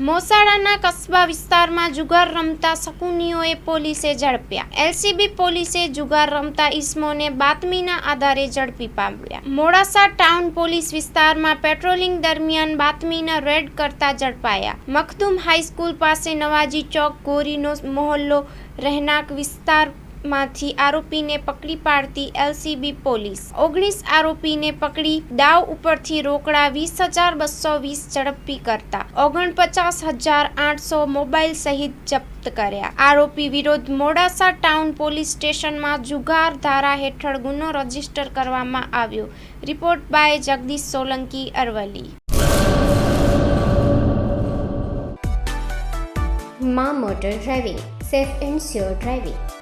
મોસાળાના કસ્બા વિસ્તારમાં જુગાર રમતા શકુનીઓએ પોલીસે ઝડપ્યા. એલસીબી પોલીસે જુગાર રમતા ઇસમોને બાતમીના આધારે ઝડપી પામ્યા. મોડાસા ટાઉન પોલીસ વિસ્તારમાં પેટ્રોલિંગ દરમિયાન બાતમીના રેડ કરતા ઝડપાયા. મખદુમ હાઈસ્કૂલ પાસે નવાજી ચોક, ગોરીનો મોહલ્લો, રહેણાંક વિસ્તાર માંથી આરોપીને પકડી પાડતી એલસીબી પોલીસ. ઓગણીસ આરોપીને પકડી દાવ ઉપરથી રોકડા વીસ હજાર બસો વીસ ઝડપી કરતા. ઓગણપચાસ હજાર આઠસો મોબાઈલ સહિત જપ્ત કર્યા. આરોપી વિરોધ મોડાસા ટાઉન પોલીસ સ્ટેશનમાં જુગાર ધારા હેઠળ ગુનો રજિસ્ટર કરવામાં આવ્યો. Report by Jagdish Solanki, Aravalli. મા motor driving. Safe and sure driving.